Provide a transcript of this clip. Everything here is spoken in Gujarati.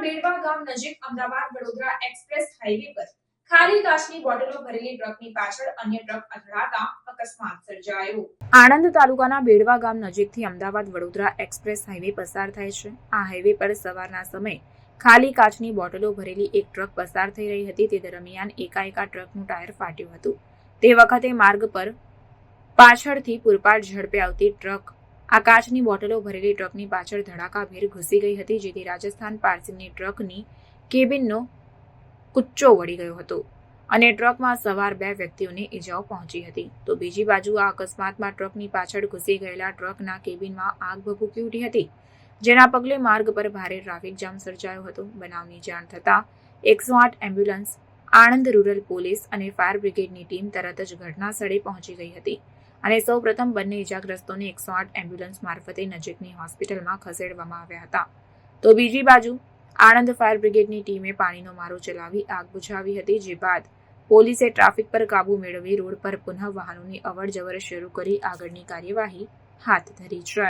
પર બેડવા ગામ નજીકથી અમદાવાદ વડોદરા એક્સપ્રેસ હાઈવે પસાર થાય છે. આ હાઈવે પર સવારના સમયે ખાલી કાચની બોટલો ભરેલી એક ટ્રક પસાર થઈ રહી હતી. તે દરમિયાન એકાએકા ટ્રકનું ટાયર ફાટ્યું હતું. તે વખતે માર્ગ પર પાછળથી પૂરપાટ ઝડપે આવતી ટ્રક આ કાચની બોટલો ભરેલી ટ્રકની પાછળ ધડાકાભેર ઘૂસી ગઈ હતી, જેથી રાજસ્થાન પાર્સિંગની ટ્રકની કેબિનનો કુચ્ચો વળી ગયો હતો અને ટ્રકમાં સવાર બે વ્યક્તિઓને ઈજાઓ પહોંચી હતી. તો બીજી બાજુ આ અકસ્માતમાં ટ્રકની પાછળ ઘૂસી ગયેલા ટ્રકના કેબિનમાં આગ ભભૂકી ઉઠી હતી, જેના પગલે માર્ગ પર ભારે ટ્રાફિક જામ સર્જાયો હતો. બનાવની જાણ થતાં એકસો આઠ એમ્બ્યુલન્સ, આણંદ રૂરલ પોલીસ અને ફાયર બ્રિગેડની ટીમ તરત જ ઘટના સ્થળે પહોંચી ગઈ હતી. અને સૌપ્રથમ બંને ઇજાગ્રસ્તોને એકસો આઠ એમ્બ્યુલન્સ મારફતે નજીકની હોસ્પિટલમાં ખસેડવામાં આવ્યા હતા. તો બીજી બાજુ, આણંદ ફાયર બ્રિગેડની ટીમે પાણીનો મારો ચલાવી આગ બુઝાવી હતી, જે બાદ પોલીસે ટ્રાફિક પર કાબુ મેળવી રોડ પર પુનઃ વાહનોની અવર જવર શરૂ કરી આગળની કાર્યવાહી હાથ ધરી છે.